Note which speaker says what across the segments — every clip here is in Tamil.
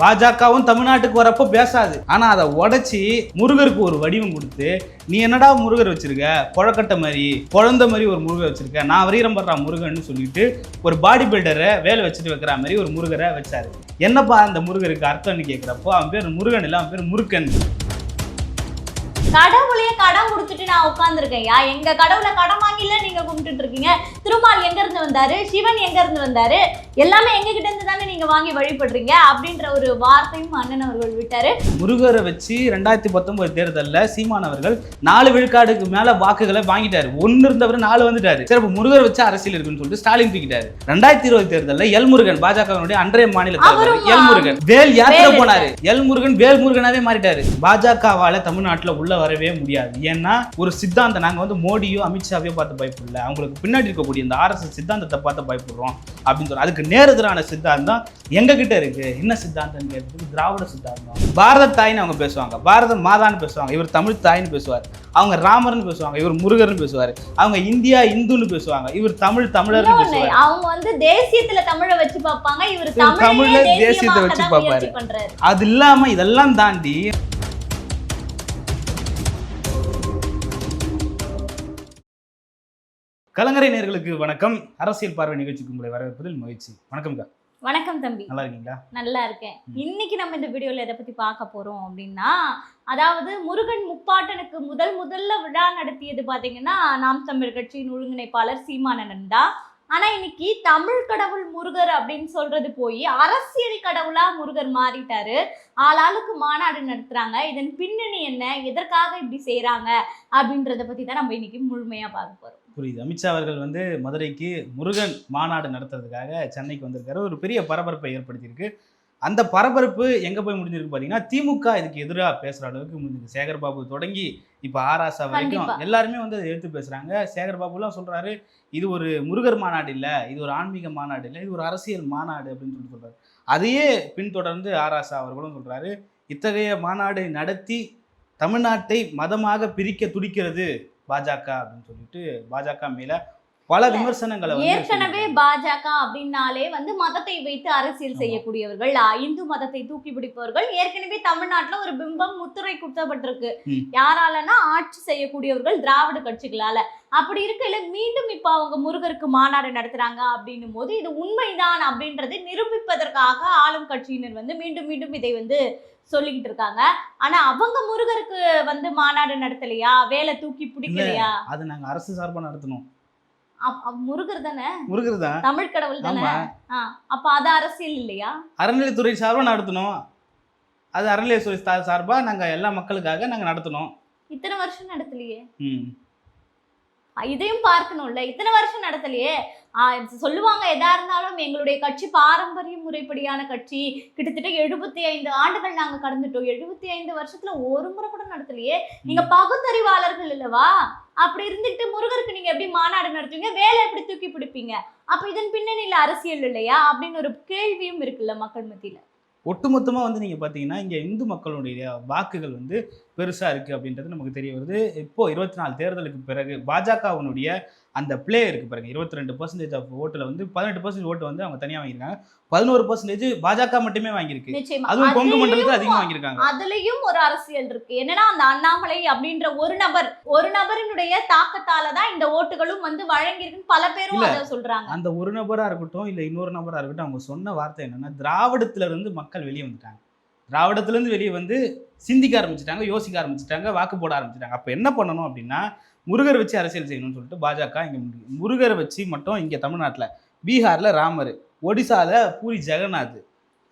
Speaker 1: பாஜகவும் தமிழ்நாட்டுக்கு வரப்போ பேசாது. ஆனா அதை உடைச்சி முருகருக்கு ஒரு வடிவம் கொடுத்து நீ என்னடா முருகர் வச்சிருக்க? குழக்கட்டை மாதிரி குழந்த மாதிரி ஒரு முருகர் வச்சிருக்க? நான் வீரம் படுறா முருகன்னு சொல்லிட்டு ஒரு பாடி பில்டரை வேலை வச்சுட்டு வைக்கிற மாதிரி ஒரு முருகரை வச்சாரு. என்னப்பா அந்த முருகருக்கு அர்த்தம்னு கேட்குறப்போ அவன் பேர் முருகன் இல்லை அவன் பேர் முருகன்
Speaker 2: கடவுளையே கடன் கொடுத்துட்டு நான் உட்காந்துருக்கேன் யா? எங்க கடவுளை கடன் வாங்கில நீங்க கும்பிட்டுட்டு இருக்கீங்க. திருமால் எங்க இருந்து வந்தாரு? சிவன் எங்க இருந்து வந்தாரு? எல்லாமே எங்க கிட்ட இருந்து தானே நீங்க வாங்கி வழிபடுறீங்க? அப்படின்ற ஒரு வார்த்தையும் அண்ணன் அவர்கள் விட்டாரு.
Speaker 1: முருகரை வச்சு ரெண்டாயிரத்தி பத்தொன்பது தேர்தலில் சீமான் அவர்கள் நாலு விழுக்காடுக்கு மேல வாக்குகளை வாங்கிட்டாரு. ஒன்னு இருந்தவர் நாலு வந்துட்டாரு. சரி முருகர் வச்சு அரசியல் இருக்குன்னு சொல்லிட்டு ஸ்டாலின் தூக்கிட்டாரு. ரெண்டாயிரத்தி இருபது தேர்தலில் எல் முருகன் பாஜகவினுடைய அன்றைய மாநில தலைவர் எல் முருகன் வேல் யாத்திரை போனாரு. எல் முருகன் வேல் முருகனாவே மாறிட்டாரு. பாஜகவால தமிழ்நாட்டுல உள்ள வரவே முடியாது. ஏன்னா ஒரு சித்தாந்தம் நாங்க வந்து மோடியோ அமித்ஷாவையோ பார்த்து பயப்படல. அவங்களுக்கு பின்னாடி இருக்கக்கூடிய இந்த ஆர்எஸ்எஸ் சித்தாந்தத்தை பார்த்து பயப்படுறோம் அப்படின்னு சொல்லி அதுக்கு நேரெதிரான சித்தாந்தம் எங்க கிட்ட இருக்கு? என்ன சித்தாந்தம் கேட்டதுக்கு திராவிட சித்தாந்தம். பாரத தாய்னு அவங்க பேசுவாங்க. பாரத மாதான்னு பேசுவாங்க. இவர் தமிழ் தாய்னு பேசுவார். அவங்க ராமர்னு பேசுவாங்க. இவர் முருகர்னு பேசுவார். அவங்க இந்தியா இந்துன்னு பேசுவாங்க. இவர் தமிழ் பேசுவார்.
Speaker 2: அவங்க வந்து தேசியத்துல தமிழை வச்சு பார்ப்பாங்க. இவர்
Speaker 1: தமிழ்ல தேசியத்தை வச்சு பார்ப்பாரு. அது இல்லாம இதெல்லாம் தாண்டி கலங்கரை நேர்களுக்கு வணக்கம். அரசியல் பார்வை நிகழ்ச்சிக்கு உங்களை வரவேற்பதில் மகிழ்ச்சி. வணக்கம்க்கா
Speaker 2: வணக்கம் தம்பி.
Speaker 1: நல்லா இருக்கீங்களா?
Speaker 2: நல்லா இருக்கேன். இன்னைக்கு நம்ம இந்த வீடியோல எதை பத்தி பார்க்க போறோம் அப்படின்னா அதாவது முருகன் முப்பாட்டனுக்கு முதல் முதல்ல விழா நடத்தியது பாத்தீங்கன்னா நாம் தமிழர் கட்சியின் ஒருங்கிணைப்பாளர் சீமானந்தன் தான் ஆனா இன்னைக்கு தமிழ் கடவுள் முருகர் அப்படின்னு சொல்றது போய் அரசியல் கடவுளா முருகர் மாறிட்டாரு. ஆளாளுக்கு மாநாடு நடத்துறாங்க. இதன் பின்னணி என்ன? எதற்காக இப்படி செய்றாங்க? அப்படின்றத பத்தி தான் நம்ம இன்னைக்கு முழுமையா பார்க்க போறோம்.
Speaker 1: புரியுது. அமித்ஷா அவர்கள் வந்து மதுரைக்கு முருகன் மாநாடு நடத்துறதுக்காக சென்னைக்கு வந்திருக்காரு. ஒரு பெரிய பரபரப்பை ஏற்படுத்தியிருக்கு. அந்த பரபரப்பு எங்க போய் முடிஞ்சிருக்கு பாத்தீங்கன்னா திமுக இதுக்கு எதிராக பேசுற அளவுக்கு முடிஞ்சிருக்கு. சேகர் பாபு தொடங்கி இப்ப ஆராசா வரைக்கும். எல்லாருமே வந்து அதை எடுத்து பேசுறாங்க. சேகர் பாபுலாம் சொல்றாரு இது ஒரு முருகர் மாநாடு இல்ல இது ஒரு ஆன்மீக மாநாடு இல்ல இது ஒரு அரசியல் மாநாடு அப்படின்னு சொல்லி சொல்றாரு. அதையே பின்தொடர்ந்து ஆராசா அவர்களும் சொல்றாரு இத்தகைய மாநாடு நடத்தி தமிழ்நாட்டை மதமாக பிரிக்க துடிக்கிறது. பாஜக அப்படின்னு சொல்லிட்டு பாஜக மேலே பல விமர்சனங்களை
Speaker 2: ஏற்கனவே. பாஜக அப்படின்னாலே வந்து மதத்தை வைத்து அரசியல். செய்யக்கூடியவர்கள் இந்து மதத்தை தூக்கி பிடிப்பவர்கள் ஏற்கனவே தமிழ்நாட்டுல ஒரு பிம்பம் முத்திரை குத்தப்பட்டிருக்கு. யாராலன்னா ஆட்சி செய்யக்கூடியவர்கள் திராவிட கட்சிகளால. அப்படி இருக்கையில மீண்டும் இப்ப அவங்க முருகருக்கு மாநாடு நடத்துறாங்க அப்படின்னும் போது இது உண்மைதான் அப்படின்றதை நிரூபிப்பதற்காக ஆளும் கட்சியினர் வந்து மீண்டும் மீண்டும் இதை வந்து சொல்லிக்கிட்டு இருக்காங்க. ஆனா அவங்க முருகருக்கு வந்து மாநாடு நடத்தலையா? வேலை தூக்கி பிடிக்கலையா?
Speaker 1: அது நாங்க அரசு சார்பா நடத்தணும்.
Speaker 2: முருகர் தானே?
Speaker 1: முருகர் தான்.
Speaker 2: தமிழ் கடவுள் தானே? அப்ப அது அரசியல் இல்லையா?
Speaker 1: அறநிலைத்துறை சார்பா நடத்தணும். அது அறநிலையத்துறை சா- சார்பா நாங்க எல்லா மக்களுக்காக நாங்க நடத்தணும்.
Speaker 2: இத்தனை வருஷம் நடத்தலையே.
Speaker 1: ம்.
Speaker 2: இதையும் பார்க்கணும்ல? இத்தனை வருஷம் நடத்தலையே? சொல்லுவாங்க எதா இருந்தாலும் எங்களுடைய கட்சி பாரம்பரிய முறைப்படியான கட்சி. கிட்டத்தட்ட எழுபத்தி ஐந்து ஆண்டுகள் நாங்க கடந்துட்டோம். எழுபத்தி ஐந்து வருஷத்துல ஒரு முறை கூட நடத்தலையே? நீங்க பகுத்தறிவாளர்கள் இல்லவா? அப்படி இருந்துட்டு முருகருக்கு நீங்க எப்படி மாநாடு நடத்துவீங்க? வேலை எப்படி தூக்கி பிடிப்பீங்க? அப்ப இதன் பின்னணியில அரசியல் இல்லையா? அப்படின்னு ஒரு கேள்வியும் இருக்குல்ல மக்கள் மத்தியில.
Speaker 1: ஒட்டுமொத்தமாக வந்து நீங்கள் பார்த்தீங்கன்னா இங்கே இந்து மக்களுடைய வாக்குகள் வந்து பெருசாக இருக்குது அப்படின்றது நமக்கு தெரிய வருது. இப்போது இருபத்தி நாலு தேர்தலுக்கு பிறகு பாஜகவினுடைய அந்த பிளே இருக்கு பாருங்க. இருபத்தி ரெண்டு பர்சன்டேஜ் ஆஃப் ஓட்டுல வந்து பதினெட்டு பர்சன்டேஜ் ஓட்டு வந்து அவங்க தனியா வாங்கியிருக்காங்க. பதினோரு பர்சன்டேஜ் பாஜக மட்டுமே வாங்கியிருக்கு. அதுவும் கொங்கு மண்டலத்துல
Speaker 2: அதுலயும்
Speaker 1: அதிகமா வாங்கியிருக்காங்க.
Speaker 2: அதுலயும் ஒரு அரசியல் இருக்கு. என்னன்னா அந்த அண்ணாமலை அப்படின்ற ஒரு நபர் ஒரு நபரினுடைய தாக்கத்தால தான் இந்த ஓட்டுகளும் வந்து வழங்கியிருக்குன்னு பல பேரும். அதை சொல்றாங்க.
Speaker 1: அந்த ஒரு நபரா இருக்கட்டும் இல்ல இன்னொரு நபரா இருக்கட்டும் அவங்க சொன்ன வார்த்தை என்னன்னா திராவிடத்துல இருந்து மக்கள் வெளியே வந்துட்டாங்க. திராவிடத்துல இருந்து வெளியே வந்து சிந்திக்க ஆரம்பிச்சிட்டாங்க யோசிக்க ஆரம்பிச்சிட்டாங்க வாக்கு போட ஆரம்பிச்சிட்டாங்க. அப்ப என்ன பண்ணணும் அப்படின்னா முருகர் வச்சு அரசியல் செய்யணும்னு சொல்லிட்டு பாஜக இங்க. முருகரை வச்சு மட்டும் இங்க தமிழ்நாட்டுல பீகார்ல ராமர் ஒடிசால பூரி ஜெகநாத்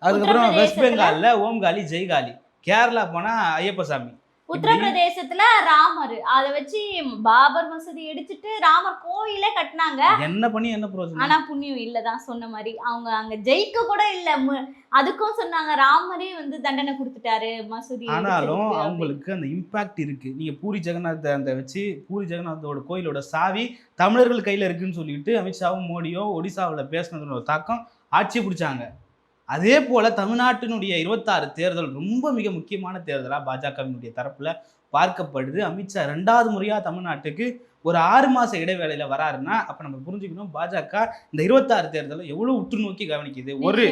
Speaker 1: அதுக்கப்புறம் வெஸ்ட் பெங்கால்ல ஓம்காலி ஜெய்காலி கேரளா போனா ஐயப்பசாமி
Speaker 2: உத்தரப்பிரதேசத்துல ராமர். அதை வச்சு பாபர் மசூதி இடிச்சிட்டு ராமர் கோயிலே கட்டினாங்க.
Speaker 1: என்ன பண்ணி என்ன பிரயோஜனம்
Speaker 2: ஆனா புண்ணியம் இல்லதான் சொன்ன மாதிரி. அவங்க அங்க ஜெயிக்க கூட இல்ல. அதுக்கும் சொன்னாங்க ராமரே வந்து தண்டனை கொடுத்துட்டாரு மசூதி
Speaker 1: ஆனாலும். அவங்களுக்கு அந்த இம்பாக்ட் இருக்கு. நீங்க பூரி ஜெகநாத் அந்த வச்சு பூரி ஜெகநாத்தோட கோயிலோட சாவி தமிழர்கள் கையில இருக்குன்னு சொல்லிட்டு அமித்ஷாவும் மோடியோ ஒடிசாவில் பேசினதோட தாக்கம் ஆட்சி பிடிச்சாங்க. அதே போல் தமிழ்நாட்டினுடைய இருபத்தாறு தேர்தல் ரொம்ப மிக முக்கியமான தேர்தலாக பாஜகவினுடைய தரப்பில் பார்க்கப்படுது. அமித்ஷா ரெண்டாவது முறையாக தமிழ்நாட்டுக்கு ஒரு ஆறு மாச இடைவேளையில வராருன்னா அப்ப நம்ம புரிஞ்சுக்கணும் பாஜக இந்த இருபத்தாறு தேர்தலை எவ்வளவு உற்று நோக்கி கவனிக்குது? ஒரு.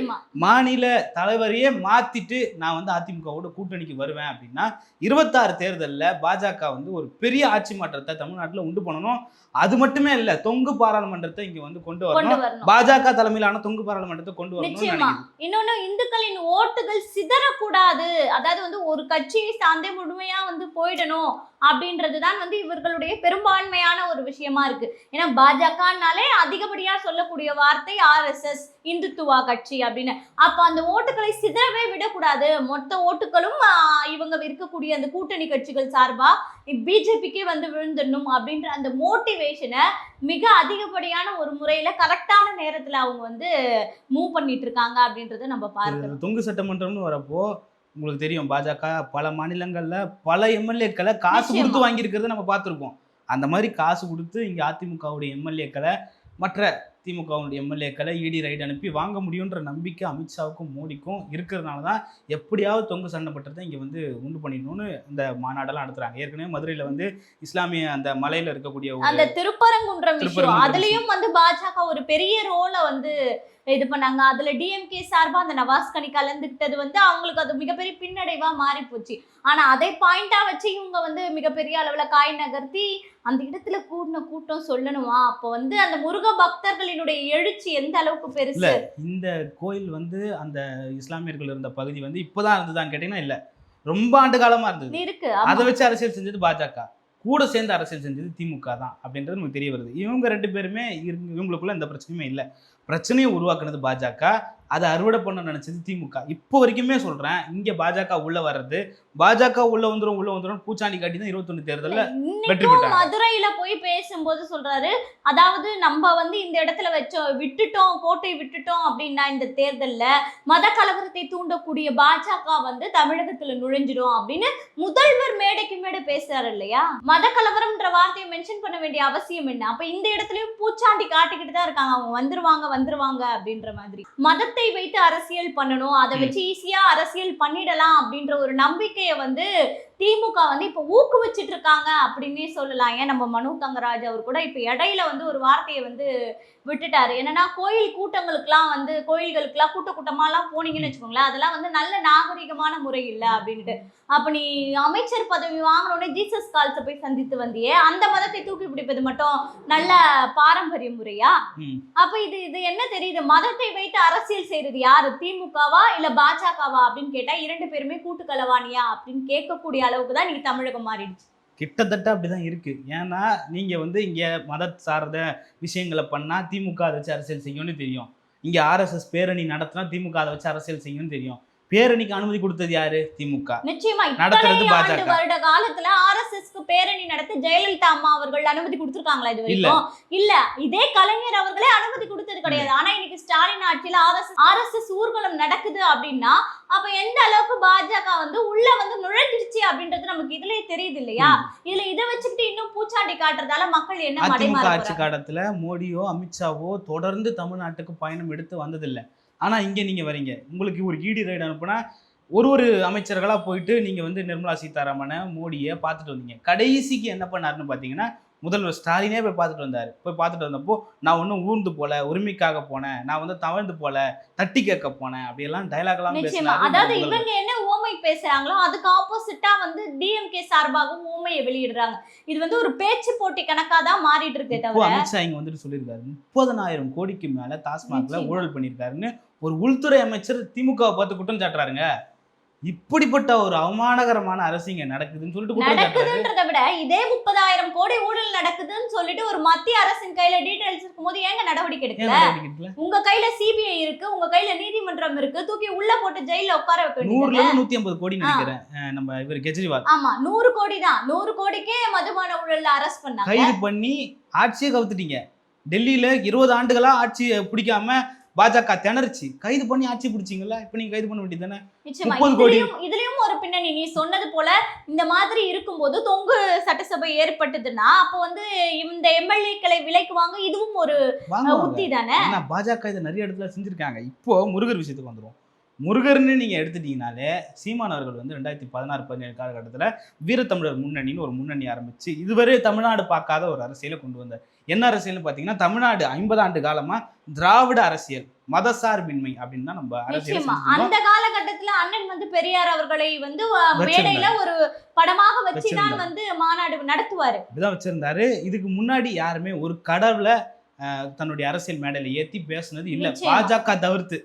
Speaker 1: மாநில தலைவரையே மாத்திட்டு நான் வந்து அதிமுகவோட கூட்டணிக்கு வருவேன் அப்படின்னா இருபத்தாறு தேர்தல்ல பாஜக வந்து ஒரு பெரிய ஆட்சி மாற்றத்தை தமிழ்நாட்டுல உண்டு பண்ணணும். அது மட்டுமே இல்ல தொங்கு பாராளுமன்றத்தை இங்க வந்து கொண்டு வரணும்.
Speaker 2: வரணும்.
Speaker 1: பாஜக தலைமையிலான தொங்கு பாராளுமன்றத்தை கொண்டு நினைக்குது.
Speaker 2: இன்னொன்னு இந்துக்களின் ஓட்டுகள் சிதறக்கூடாது. அதாவது வந்து ஒரு கட்சியை சார்ந்தே முழுமையா வந்து போயிடணும். அப்படின்றது தான் வந்து இவர்களுடைய பெரும்பான்மையான ஒரு விஷயமா இருக்கு. ஏன்னா பாஜகனாலே அதிகப்படியா சொல்லக்கூடிய வார்த்தை ஆர்எஸ்எஸ் இந்துத்துவா கட்சி அப்படின்னு. அப்ப அந்த ஓட்டுகளை சிதறவே விடக்கூடாது. மொத்த ஓட்டுகளும் இவங்க இருக்கக்கூடிய அந்த கூட்டணி கட்சிகள் சார்பா பிஜேபிக்கே வந்து விழுந்துடணும் அப்படின்ற அந்த மோட்டிவேஷனை மிக அதிகப்படியான ஒரு முறையில கரெக்டான நேரத்துல அவங்க வந்து மூவ் பண்ணிட்டு இருக்காங்க அப்படின்றத நம்ம பார்க்கிறோம்
Speaker 1: தொங்கு சட்டமன்றம்னு வரப்போ உங்களுக்கு தெரியும் பாஜக பல மாநிலங்கள்ல பல எம்எல்ஏக்களை காசு. கொடுத்து வாங்கியிருக்கிறத நம்ம பார்த்துருக்கோம் அந்த மாதிரி காசு கொடுத்து இங்க அதிமுகவுடைய எம்எல்ஏக்களை மற்ற திமுகவுடைய எம்எல்ஏக்களை இடி ரைட் அனுப்பி வாங்க முடியுன்ற நம்பிக்கை அமித்ஷாவுக்கும் மோடிக்கும் இருக்கிறதுனால தான் எப்படியாவது தொங்கு சண்டப்பட்டதை இங்கே வந்து உண்டு பண்ணிடணும்னு இந்த மாநாடெல்லாம் நடத்துறாங்க. ஏற்கனவே மதுரையில் வந்து இஸ்லாமிய அந்த மலையில் இருக்கக்கூடிய
Speaker 2: அந்த திருப்பரங்குன்றம் விஷயம் அதுலயும் வந்து பாஜக ஒரு பெரிய ரோலை வந்து இது பண்ணாங்க. அதுல டிஎம்கே சார்பா அந்த நவாஸ் கனி கலந்துக்கிட்டது வந்து அவங்களுக்கு அது மிகப்பெரிய பின்னடைவா மாறி போச்சு ஆனா அதை பாயிண்டா வச்சு இவங்க வந்து மிகப்பெரிய அளவுல காய் நகர்த்தி அந்த இடத்துல கூடின கூட்டம் சொல்லணுமா? அப்போ வந்து அந்த முருக பக்தர்களினுடைய எழுச்சி எந்த அளவுக்கு பெருசு?
Speaker 1: இந்த கோயில் வந்து அந்த இஸ்லாமியர்கள் இருந்த பகுதி வந்து இப்போதான் இருந்ததான்னு கேட்டீங்கன்னா இல்ல. ரொம்ப ஆண்டு காலமா இருந்தது.
Speaker 2: இருக்கு
Speaker 1: அதை. வச்சு அரசியல் செஞ்சது பாஜக. கூட சேர்ந்து அரசியல் செஞ்சது திமுக தான் அப்படின்றது நமக்கு தெரிய வருது. இவங்க ரெண்டு பேருமே இவங்க- இவங்களுக்குள்ள எந்த பிரச்சனையுமே இல்லை. பிரச்சனையை உருவாக்குனது பாஜக. அதை அறுவடை பண்ண நினைச்சது திமுக. இப்போ வரைக்குமே சொல்றேன் இங்க பாஜக உள்ள வர்றது பாஜக உள்ள வந்துரும் உள்ள வந்துரும் பூச்சாண்டி காட்டி தான் இருபத்தொன்னு தேர்தல்ல வெற்றி பெற்றாங்க.
Speaker 2: மதுரையில போய் பேசும்போது சொல்றாரு அதாவது நம்ம வந்து இந்த இடத்துல வச்சோம் விட்டுட்டோம் கோட்டை விட்டுட்டோம் அப்படின்னா இந்த தேர்தல்ல மத கலவரத்தை தூண்டக்கூடிய பாஜக வந்து தமிழகத்துல நுழைஞ்சிடும் அப்படின்னு முதல்வர் மேடைக்கு மேடை பேசுறாரு இல்லையா? மத கலவரம்ன்ற வார்த்தையை மென்ஷன் பண்ண வேண்டிய அவசியம் என்ன? அப்ப இந்த இடத்துலயும் பூச்சாண்டி காட்டிக்கிட்டு தான் இருக்காங்க. அவங்க வந்துருவாங்க வந்துருவாங்க அப்படின்ற மாதிரி. மதத்தை வைத்து அரசியல் பண்ணணும் அதை வச்சு ஈஸியா அரசியல் பண்ணிடலாம் அப்படின்ற ஒரு நம்பிக்கையை வந்து திமுக வந்து இப்ப ஊக்குவிச்சிட்டு இருக்காங்க அப்படின்னே சொல்லலாம். ஏன் நம்ம மனு தங்கராஜ் அவர் கூட இப்ப இடையில வந்து ஒரு வார்த்தையை வந்து விட்டுட்டாரு. என்னன்னா கோயில் கூட்டங்களுக்குலாம் வந்து கோயில்களுக்குலாம் கூட்ட கூட்டமாலாம் போனீங்கன்னு வச்சுக்கோங்களேன் அதெல்லாம் வந்து நல்ல நாகரிகமான முறை இல்லை அப்படின்ட்டு அப்ப நீ அமைச்சர் பதவி வாங்கினோடனே ஜீசஸ் கால்ஸை போய் சந்தித்து வந்தியே அந்த மதத்தை தூக்கி பிடிப்பது மட்டும் நல்ல பாரம்பரிய முறையா. அப்ப இது இது என்ன தெரியுது? மதத்தை வைத்து அரசியல் செய்யறது யாரு? திமுகவா இல்ல பாஜகவா அப்படின்னு கேட்டா இரண்டு பேருமே கூட்டுக்கலவாணியா அப்படின்னு கேட்கக்கூடிய அளவுக்கு தான் நீங்க தமிழகம் மாறிடுச்சு.
Speaker 1: கிட்டத்தட்ட அப்படிதான் இருக்கு. ஏன்னா நீங்க வந்து இங்க மத சார்ந்த விஷயங்களை பண்ணா திமுக அதை வச்சு அரசியல் செய்யும்னு தெரியும். இங்க ஆர்எஸ்எஸ் பேரணி நடத்தினா திமுக அதை வச்சு அரசியல் செய்யும்னு தெரியும். பேரணிக்கு அனுமதி கொடுத்தது யாரு? திமுக.
Speaker 2: நிச்சயமா
Speaker 1: நடத்துறது பாஜக.
Speaker 2: வருட காலத்துல ஆர்எஸ்எஸ்க்கு பேரணி நடத்த ஜெயலலிதா அம்மா அவர்கள் அனுமதி கொடுத்திருக்காங்களா இது
Speaker 1: இல்ல.
Speaker 2: வரைக்கும்? இல்ல. இதே கலைஞர் அவர்களே அனுமதி கொடுத்தது கிடையாது. ஆனா இன்னைக்கு ஸ்டாலின் ஆட்சியில ஆர்எஸ் ஆர்எஸ்எஸ் ஊர்வலம் நடக்குது அப்படின்னா அப்ப எந்த அளவுக்கு பாஜக வந்து உள்ள வந்து நுழைஞ்சிருச்சு அப்படின்றது நமக்கு இதுலயே தெரியுது இல்லையா? இதுல இதை வச்சுக்கிட்டு இன்னும் பூச்சாண்டி காட்டுறதால மக்கள் என்ன
Speaker 1: அதிமுக ஆட்சி? காலத்துல மோடியோ அமித்ஷாவோ தொடர்ந்து தமிழ்நாட்டுக்கு பயணம் எடுத்து வந்ததில்லை. ஆனால் இங்கே நீங்கள் வரீங்க. உங்களுக்கு ஒரு ஈடி ரைடு அனுப்புனா ஒரு ஒரு அமைச்சர்களாக போயிட்டு நீங்கள் வந்து நிர்மலா சீதாராமனை மோடியை பார்த்துட்டு வந்தீங்க. கடைசிக்கு என்ன பண்ணாருன்னு பார்த்தீங்கன்னா முதல்வர் ஸ்டாலினே போய் பார்த்துட்டு வந்தாரு. போய் பார்த்துட்டு வந்தப்போ நான் ஒன்றும் ஊர்ந்து போல உரிமைக்காக போனேன். நான் வந்து தவழ்ந்து போல தட்டி கேட்க போனேன். அப்படியெல்லாம் டைலாக்லாம் பேசினாரு
Speaker 2: அதாவது. இவங்க என்ன ஊமை பேசுறாங்களோ அதுக்கு ஆப்போசிட்டா வந்து டிஎம்கே சார்பாகவும் ஊமையை வெளியிடுறாங்க. இது வந்து ஒரு பேச்சு போட்டி கணக்கா தான் மாறிட்டு இருக்கே தவிர
Speaker 1: அமித்ஷா இங்க வந்துட்டு சொல்லியிருக்காரு. முப்பதனாயிரம் கோடிக்கு மேல டாஸ்மாக்ல. ஊழல் பண்ணியிருக்காருன்னு ஒரு உள்துறை அமைச்சர் திமுகவை பார்த்து குற்றம் சாட்டுறாருங்க. இப்படிப்பட்ட ஒரு அவமானகரமான அரசு இங்க நடக்குதுன்னு சொல்லிட்டு
Speaker 2: நடக்குதுன்றதை விட இதே முப்பதாயிரம் கோடி ஊழல் நடக்குதுன்னு சொல்லிட்டு ஒரு மத்திய அரசின் கையில டீடைல்ஸ் இருக்கும்போது ஏங்க நடவடிக்கை எடுக்கல? உங்க கையில சிபிஐ இருக்கு உங்க கையில நீதிமன்றம் இருக்கு தூக்கி உள்ள போட்டு ஜெயில உட்கார வைக்க
Speaker 1: நூறுல இருந்து நூத்தி ஐம்பது கோடி நினைக்கிறேன். நம்ம இவர் கெஜ்ரிவால்.
Speaker 2: ஆமா நூறு கோடி தான். நூறு கோடிக்கே மதுபான ஊழல்ல அரெஸ்ட் பண்ணாங்க.
Speaker 1: கைது பண்ணி ஆட்சியை கவுத்துட்டீங்க. டெல்லியில இருபது ஆண்டுகளா ஆட்சியை பிடிக்காம பாஜக திணறுச்சு. கைது பண்ணி ஆட்சி பிடிச்சிங்கல்ல? இப்ப நீங்க கைது பண்ண வேண்டியது தானே 30 கோடி.
Speaker 2: இதுலயும் ஒரு பின்னணி. நீ சொன்னது போல இந்த மாதிரி இருக்கும்போது தொங்கு சட்டசபை ஏற்பட்டதுன்னா அப்போ வந்து இந்த எம்எல்ஏக்களை விலைக்குவாங்க இதுவும் ஒரு
Speaker 1: வாங்க
Speaker 2: உத்தி தானே
Speaker 1: பாஜக இதை நிறைய இடத்துல செஞ்சிருக்காங்க. இப்போ முருகர் விஷயத்துக்கு வந்துரும். முருகர்னு நீங்க எடுத்துட்டீங்கனாலே சீமான் அவர்கள் வந்து ரெண்டாயிரத்தி பதினாறு பதினேழு காலகட்டத்துல வீரத்தமிழர் முன்னணின்னு ஒரு முன்னணி ஆரம்பிச்சு இதுவரை தமிழ்நாடு பார்க்காத ஒரு அரசியலை கொண்டு வந்தார். என்ன அரசியல்னு பார்த்தீங்கன்னா தமிழ்நாடு ஐம்பது ஆண்டு காலமா திராவிட அரசியல் மதசார்பின்மை அப்படின்னு தான் நம்ம அரசியல்
Speaker 2: அந்த காலகட்டத்துல அண்ணன் வந்து பெரியார் அவர்களை வந்து. மேடையில ஒரு படமாக வச்சுதான். வந்து மாநாடு நடத்துவாரு.
Speaker 1: அப்படிதான் வச்சிருந்தாரு. இதுக்கு முன்னாடி யாருமே ஒரு கடவுளை தன்னுடைய அரசியல் மேடையில ஏத்தி பேசுனது இல்ல. பாஜக தவிர்த்து.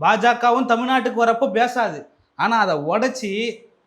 Speaker 1: பாஜகவும் தமிழ்நாட்டுக்கு வரப்போ பேசாது. ஆனா அதை உடைச்சி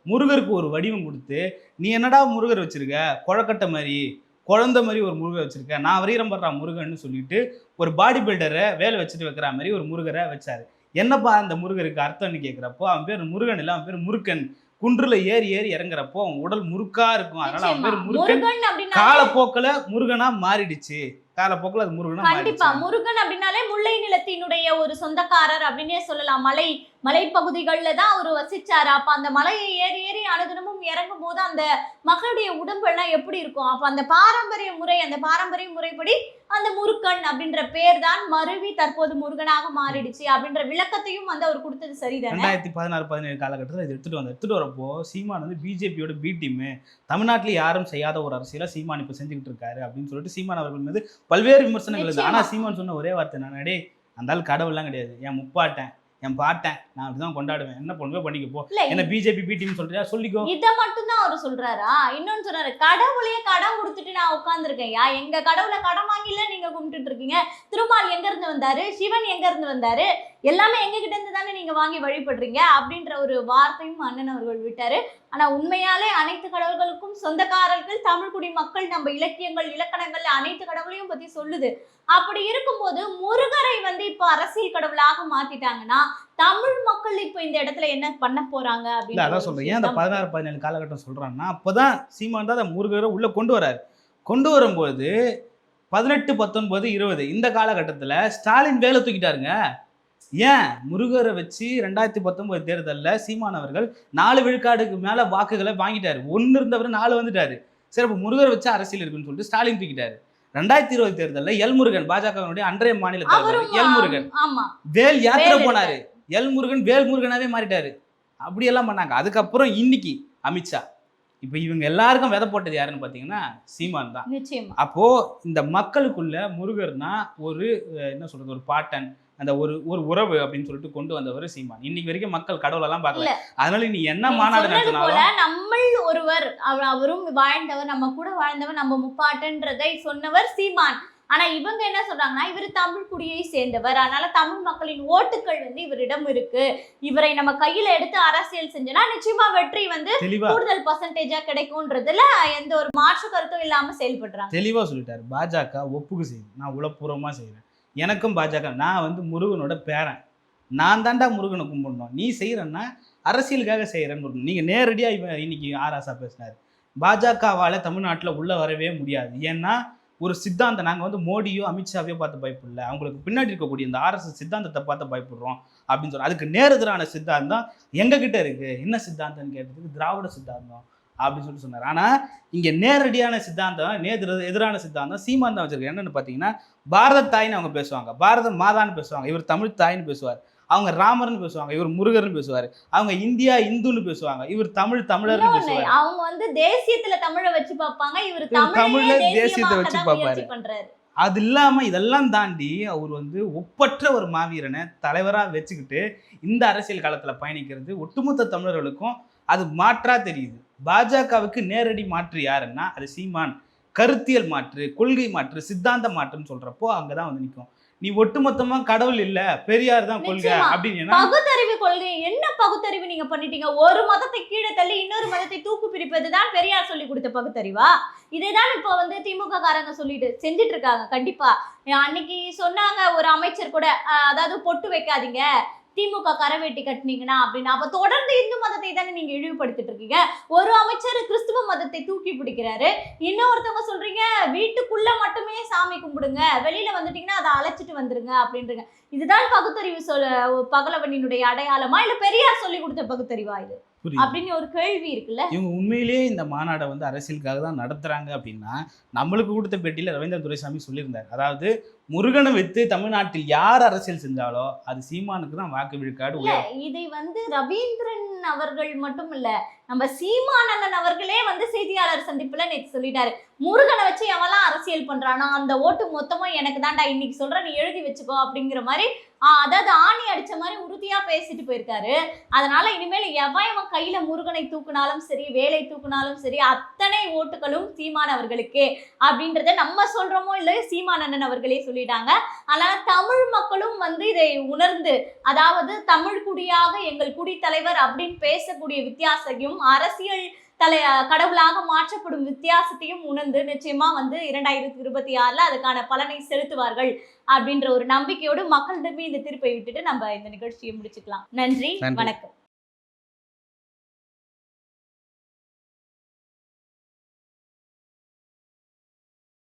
Speaker 1: முருகருக்கு ஒரு வடிவம் கொடுத்து நீ என்னடா முருகர் வச்சிருக்க? குழக்கட்டை மாதிரி குழந்தை மாதிரி ஒரு முருகர் வச்சிருக்க? நான் வீரம் படுறா முருகன்னு சொல்லிட்டு ஒரு பாடி பில்டரை வேலை வச்சுட்டு வைக்கிற மாதிரி ஒரு முருகரை வச்சாரு. என்னப்பா அந்த முருகருக்கு அர்த்தம்னு கேட்குறப்போ அவன் பேர் முருகன் இல்லை அவன் பேர் முருக்கன் குன்றுல ஏறி ஏறி இறங்குறப்போ அவன் உடல் முறுக்கா இருக்கும். அதனால அவன். பேர் முருகன்.
Speaker 2: முருகன்
Speaker 1: காலப்போக்கில் முருகனா மாறிடுச்சு. காலப்போக்கில் அது முருகன்
Speaker 2: கண்டிப்பா. முருகன் அப்படின்னாலே முல்லை நிலத்தினுடைய ஒரு சொந்தக்காரர் அப்படின்னே சொல்லலாம். மலை மலைப்பகுதிகளில் தான் அவர் வசிச்சார். அப்ப அந்த மலையை ஏறி ஏறி அனுதினமும் இறங்கும் போது அந்த மக்களுடைய உடம்பெல்லாம் எப்படி இருக்கும்? அப்ப அந்த பாரம்பரிய முறை அந்த பாரம்பரிய முறைப்படி அந்த முருக்கன் அப்படின்ற பேர் தான் மருவி தற்போது முருகனாக மாறிடுச்சு அப்படின்ற விளக்கத்தையும் வந்து அவர் கொடுத்தது சரிதானே?
Speaker 1: ரெண்டாயிரத்தி பதினாறு பதினேழு காலகட்டத்தில் இது எடுத்துட்டு வந்து எடுத்துட்டு வரப்போ சீமான் வந்து பிஜேபியோட பி டீம் தமிழ்நாட்டில் யாரும் செய்யாத ஒரு அரசியலை சீமான் இப்போ செஞ்சுக்கிட்டு இருக்காரு அப்படின்னு சொல்லிட்டு சீமான் அவர்கள் மீது பல்வேறு விமர்சனங்கள் இருக்கு.
Speaker 2: நிச்சயமா.
Speaker 1: ஆனா சீமான் சொன்ன ஒரே வார்த்தை நான் அந்த ஆள் கடவுள்லாம் கிடையாது. என் முப்பாட்டேன் என் பாட்டேன் நான் அப்படிதான் கொண்டாடுவேன். என்ன பண்ணுவே பண்ணிக்க போ. என்ன பிஜேபி பி டீம் சொல்றியா? சொல்லிக்கோ.
Speaker 2: இத மட்டும் தான் அவர் சொல்றாரா? இன்னொன்னு சொல்றாரு கடவுளையே கடன் கொடுத்துட்டு நான் உட்கார்ந்துருக்கேன். யா எங்க கடவுளை கடன் வாங்கில நீங்க கும்பிட்டுட்டு இருக்கீங்க. திருமால் எங்க இருந்து வந்தாரு? சிவன் எங்க இருந்து வந்தாரு? எல்லாமே எங்க கிட்ட இருந்து தானே நீங்க வாங்கி வழிபடுறீங்க? அப்படின்ற ஒரு வார்த்தையும் அண்ணன் அவர்கள் விட்டாரு. ஆனா உண்மையாலே அனைத்து கடவுள்களுக்கும் சொந்தக்காரர்கள் தமிழ் குடி மக்கள் நம்ம இலக்கியங்கள் இலக்கணங்கள் அனைத்து கடவுளையும் பத்தி சொல்லுது. அப்படி இருக்கும்போது முருகரை வந்து இப்போ அரசியல் கடவுளாக மாத்திட்டாங்கன்னா தமிழ் மக்கள் இப்போ இந்த இடத்துல என்ன பண்ண போறாங்க அப்படின்னு
Speaker 1: அதான் சொல்றேன். ஏன் அந்த பதினாறு பதினேழு காலகட்டம் சொல்றான்னா அப்பதான் சீமான் தான் முருகரை உள்ள கொண்டு வராரு. கொண்டு வரும்போது பதினெட்டு பத்தொன்பது இருபது இந்த காலகட்டத்துல ஸ்டாலின் வேலை தூக்கிட்டாருங்க. ஏன்? முருகரை வச்சு ரெண்டாயிரத்தி பத்தொன்பது தேர்தலில் சீமான் அவர்கள் நாலு விழுக்காடுக்கு மேல வாக்குகளை வாங்கிட்டாரு. ஒன்னு இருந்தவர் நாலு வந்துட்டாரு. சரி அப்போ முருகரை வச்சு அரசியல் இருக்குன்னு சொல்லிட்டு ஸ்டாலின் தூக்கிட்டாரு. ரெண்டாயிரத்தி இருபது தேர்தலில் எல் முருகன் பாஜகவினுடைய அன்றைய மாநில தலைவர்
Speaker 2: அவரும்
Speaker 1: எல் முருகன்.
Speaker 2: ஆமா.
Speaker 1: வேல் யாத்திரை போனாரு. எல் முருகன் வேல் முருகனாவே மாறிட்டாரு. அப்படியெல்லாம் பண்ணாங்க. அதுக்கப்புறம் இன்னைக்கு அமித்ஷா. இப்போ இவங்க எல்லாருக்கும் விதை போட்டது யாருன்னு பார்த்தீங்கன்னா சீமான் தான். அப்போ இந்த மக்களுக்குள்ள முருகர்னா ஒரு என்ன சொல்றது ஒரு பாட்டன் அந்த ஒரு ஒரு உறவு அப்படின்னு சொல்லிட்டு கொண்டு வந்தவர் சீமான். இன்னைக்கு வரைக்கும் மக்கள் கடவுளெல்லாம் பார்க்கல. அதனால நீ என்ன மாநாடு நடத்தினாலும்
Speaker 2: நம்மள் ஒருவர் அவர் அவரும் வாழ்ந்தவர் நம்ம கூட வாழ்ந்தவர் நம்ம முப்பாட்டன்றதை சொன்னவர் சீமான். ஆனா இவங்க என்ன சொல்றாங்கன்னா இவர் தமிழ் குடியை சேர்ந்தவர். அதனால தமிழ் மக்களின் ஓட்டுகள் வந்து இவரிடம் இருக்கு. இவரை நம்ம கையில எடுத்து அரசியல் செஞ்சோம்னா நிச்சயமா வெற்றி வந்து
Speaker 1: தெளிவா.
Speaker 2: கூடுதல் பர்சன்டேஜா கிடைக்கும்ன்றதுல எந்த ஒரு மாற்று கருத்தும் இல்லாம செயல்படுறாங்க.
Speaker 1: தெளிவாக சொல்லிட்டாரு. பாஜக ஒப்புக்கு செய்யுது. நான் உளப்பூர்வமாக செய்கிறேன் எனக்கும் பாஜக. நான் வந்து முருகனோட பேரன். நான் தாண்டா முருகனை கும்பிடணும். நீ செய்கிறன்னா அரசியலுக்காக செய்கிறேன்னு சொல்லணும் நீங்கள் நேரடியாக இவன் இன்னைக்கு ஆராசா பேசினார். பாஜகவால் தமிழ்நாட்டில் உள்ளே வரவே முடியாது. ஏன்னா ஒரு சித்தாந்தம் நாங்கள் வந்து மோடியோ அமித்ஷாவையோ பார்த்து பயப்படல. அவங்களுக்கு பின்னாடி இருக்கக்கூடிய இந்த ஆர்எஸ்எஸ் சித்தாந்தத்தை பார்த்து பயப்படுறோம் அப்படின்னு சொல்கிறோம் அதுக்கு நேரெதிரான சித்தாந்தம் எங்ககிட்ட இருக்குது என்ன சித்தாந்தம்னு கேட்டதுக்கு திராவிட சித்தாந்தம். அப்படின்னு சொல்லிட்டு சொன்னார். ஆனால் இங்கே நேரடியான சித்தாந்தம் நேர் எதிரான சித்தாந்தம் சீமான் தான் வச்சிருக்காரு. என்னன்னு பார்த்தீங்கன்னா பாரத தாய்னு அவங்க பேசுவாங்க. பாரத மாதான்னு பேசுவாங்க. இவர் தமிழ் தாய்னு பேசுவார். அவங்க ராமர்னு பேசுவாங்க. இவர் முருகர்னு பேசுவார். அவங்க இந்தியா இந்துன்னு பேசுவாங்க. இவர் தமிழ் தமிழர்னு பேசுவார்.
Speaker 2: அவங்க வந்து தேசியத்துல தமிழை வச்சு பார்ப்பாங்க. இவர்
Speaker 1: தமிழ்ல தேசியத்தை வச்சு பார்ப்பாரு. அது இல்லாமல் இதெல்லாம் தாண்டி அவர் வந்து ஒப்பற்ற ஒரு மாவீரனை தலைவராக வச்சுக்கிட்டு இந்த அரசியல் காலத்தில் பயணிக்கிறது ஒட்டுமொத்த தமிழர்களுக்கும் அது மாற்றா தெரியுது. பாஜகவுக்கு நேரடி மாற்று யாருன்னா அது சீமான். கருத்தியல் மாற்று கொள்கை மாற்று சித்தாந்த மாற்றுன்னு சொல்றப்போ அங்கதான் வந்து நிற்கும் நீ ஒட்டுமொத்தமா கடவுள் இல்ல பெரியார் தான் கொள்கை. அப்படின்னு
Speaker 2: பகுத்தறிவு கொள்கை என்ன பகுத்தறிவு நீங்க பண்ணிட்டீங்க? ஒரு மதத்தை கீழே தள்ளி இன்னொரு மதத்தை தூக்கு பிரிப்பது தான் பெரியார் சொல்லி கொடுத்த பகுத்தறிவா? இதேதான் இப்போ வந்து திமுக காரங்க சொல்லிட்டு செஞ்சுட்டு இருக்காங்க கண்டிப்பா. அன்னைக்கு சொன்னாங்க ஒரு அமைச்சர் கூட அதாவது பொட்டு வைக்காதீங்க. திமுக கரவேட்டி கட்டினீங்கன்னா அப்படின்னு அப்ப தொடர்ந்து இந்து மதத்தை தானே நீங்க இழிவுபடுத்திட்டு இருக்கீங்க. ஒரு அமைச்சர் கிறிஸ்துவ மதத்தை தூக்கி பிடிக்கிறாரு. இன்னொருத்தவங்க சொல்றீங்க வீட்டுக்குள்ள மட்டுமே சாமி கும்பிடுங்க வெளியில வந்துட்டீங்கன்னா அதை அழைச்சிட்டு வந்துருங்க அப்படின்றீங்க. இதுதான் பகுத்தறிவு சொல் பகலவனினுடைய அடையாளமா? இல்ல பெரியார் சொல்லி கொடுத்த பகுத்தறிவா இது? அப்படின்னு ஒரு கேள்வி இருக்குல்ல?
Speaker 1: இவங்க உண்மையிலேயே இந்த மாநாடை வந்து அரசியலுக்காக தான் நடத்துறாங்க அப்படின்னா நம்மளுக்கு கொடுத்த பேட்டியில் ரவீந்திர துரைசாமி சொல்லியிருந்தார். அதாவது முருகனை வைத்து தமிழ்நாட்டில் யார் அரசியல் செஞ்சாலோ அது சீமானுக்கு தான் வாக்கு விழுக்காடு.
Speaker 2: இதை வந்து ரவீந்திரன் அவர்கள் மட்டும் இல்ல நம்ம சீமானந்தன் அவர்களே வந்து செய்தியாளர் சந்திப்புல நேற்று சொல்லிட்டாரு. முருகனை வச்சு எவெல்லாம் அரசியல் பண்றானோ அந்த ஓட்டு மொத்தமா எனக்கு தான்டா இன்னைக்கு சொல்ற நீ எழுதி வச்சுக்கோ அப்படிங்கிற மாதிரி அதாவது ஆணி அடிச்ச மாதிரி உறுதியா பேசிட்டு போயிருக்காரு. அதனால இனிமேல் எவன் இவன் கையில முருகனை தூக்குனாலும் சரி வேலை தூக்குனாலும் சரி அத்தனை ஓட்டுகளும் சீமான் அவர்களுக்கே அப்படின்றத நம்ம சொல்றோமோ இல்லையோ அண்ணன் அவர்களே சொல்லிட்டாங்க. அதனால தமிழ் மக்களும் வந்து இதை உணர்ந்து அதாவது தமிழ் குடியாக எங்கள் குடி தலைவர் அப்படின்னு பேசக்கூடிய வித்தியாசையும் அரசியல் தலை கடவுளாக மாற்றப்படும் வித்தியாசத்தையும் உணர்ந்து நிச்சயமா வந்து இரண்டாயிரத்தி இருபத்தி ஆறுல அதுக்கான பலனை செலுத்துவார்கள் அப்படின்ற ஒரு நம்பிக்கையோடு மக்களிடமே இந்த தீர்ப்பை விட்டுட்டு நம்ம இந்த நிகழ்ச்சியை முடிச்சுக்கலாம் நன்றி
Speaker 1: நன்றி.
Speaker 2: வணக்கம்